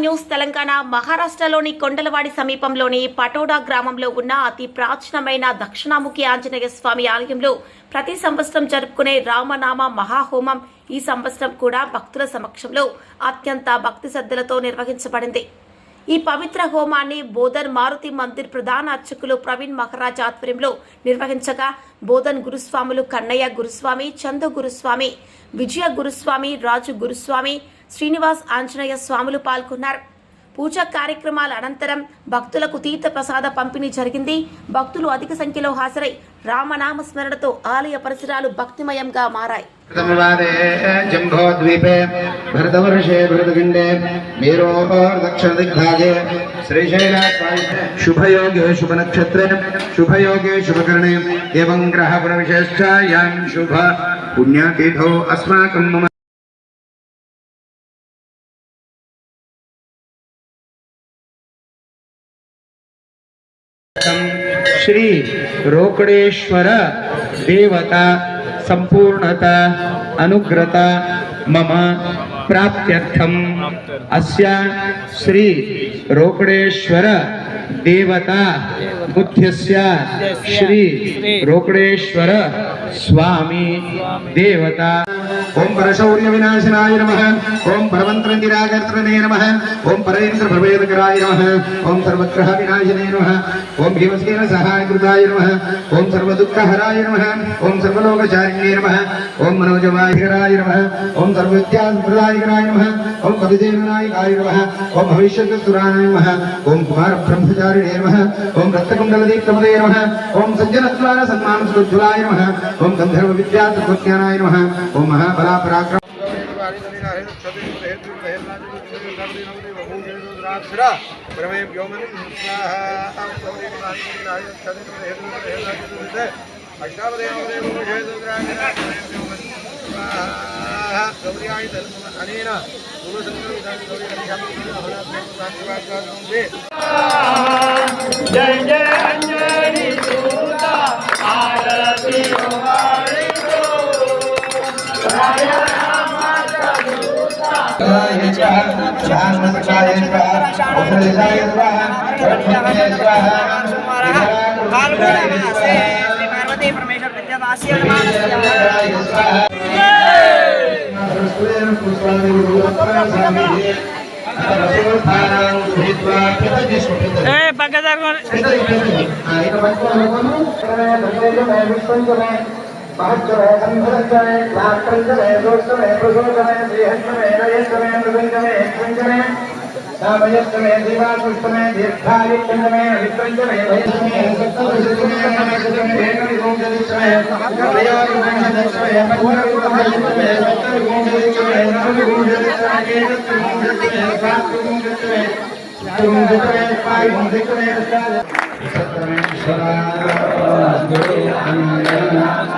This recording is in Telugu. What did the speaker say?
న్యూస్ తెలంగాణ మహారాష్ట్రలోని కొండలవాడి సమీపంలోని పటోడా గ్రామంలో ఉన్న అతి ప్రాచీనమైన దక్షిణాముఖి ఆంజనేయ స్వామి ఆలయంలో ప్రతి సంవత్సరం జరుపుకునే రామనామ మహాహోమం ఈ సంవత్సరం కూడా భక్తుల సమక్షంలో అత్యంత భక్తి శ్రద్ధలతో నిర్వహించబడింది. ఈ పవిత్ర హోమాన్ని బోధన్ మారుతి మందిర్ ప్రధాన అర్చకులు ప్రవీణ్ మహారాజ్ ఆధ్వర్యంలో నిర్వహించగా బోధన్ గురుస్వాములు కన్నయ్య గురుస్వామి చందు గురుస్వామి విజయ గురుస్వామి రాజు గురుస్వామి శ్రీనివాస్ ఆంజనేయ స్వాములు పాల్గొన్నారు. పూజా కార్యక్రమాల అనంతరం భక్తులకు తీర్థ ప్రసాద పంపిణీ జరిగింది. భక్తులు అధిక సంఖ్యలో హాజరై రామనామ స్మరణతో ఆలయ పరిసరాలు భక్తిమయంగా మారాయి. జంబోద్వీపే భరతవర్షే భరతఖండే మేరో దక్షిణ దిగ్భాగే శ్రీశైల శుభయోగే శుభ నక్షత్రే శుభయోగే శుభకరణే ఏం గ్రహ ప్రవిశేష్టాయాం శుభ పుణ్యతీర్థో అస్మాకం श्री रोकड़ेश्वर देवता संपूर्णता अनुग्रता मम प्राप्त्यर्थम्। अस्य श्री रोकड़ेश्वर देवता बुद्ध्यस्य श्री रोकड़ेश्वर स्वामी देवता। ओम परशौर्य विनाशनाय नमः ओम परमन्त्रनिराकर्तने नमः ओम परेन्द्र प्रभेदकराय नमः ओम सर्वग्रह विनाशने नमः ओम भीमसेन सहायकृताय नमः ओम सर्वदुःखहराय नमः ओम सर्वलोकचारिणे नमः ओम मनोजवाहिकराय नमः ओम सर्वविद्याप्रदायकराय नमः ओम कविदेवनायकाय नमः ओम भविष्यत्सुराय नमः ओम कुमार ब्रह्मचारिणे नमः ओम रक्तकुण्डलदीप्तमदे नमः ओम सज्जनत्वान सन्मानसुज्ज्वलाय नमः ओम गन्धर्वविद्यातत्त्वज्ञानाय नमः ओम महाबलापराक्रम బలా పరాక్రమ అనేన జయ జయ Eh, pakai targon. Kita महत्वमे सम्भरत्वमे नाक्रञ्चमे दोष्टमे प्रसूतमे देहत्वमे नयत्वमे मृगञ्चमे क्रञ्चमे सामयत्वमे दीवापुष्टमे दीर्घायुक्तमे विक्रञ्चमे भयत्वमे सप्तविशतमे एकविगुञ्चदिष्टमे त्रयोविगुञ्चदिष्टमे पूर्वविगुञ्चदिष्टमे सप्तविगुञ्चदिष्टमे नवविगुञ्चदिष्टमे एकत्रिगुञ्चदिष्टमे सात्विगुञ्चदिष्टमे तुङ्गतमे पायुञ्चदिष्टमे सप्तमे शरणं गुरुं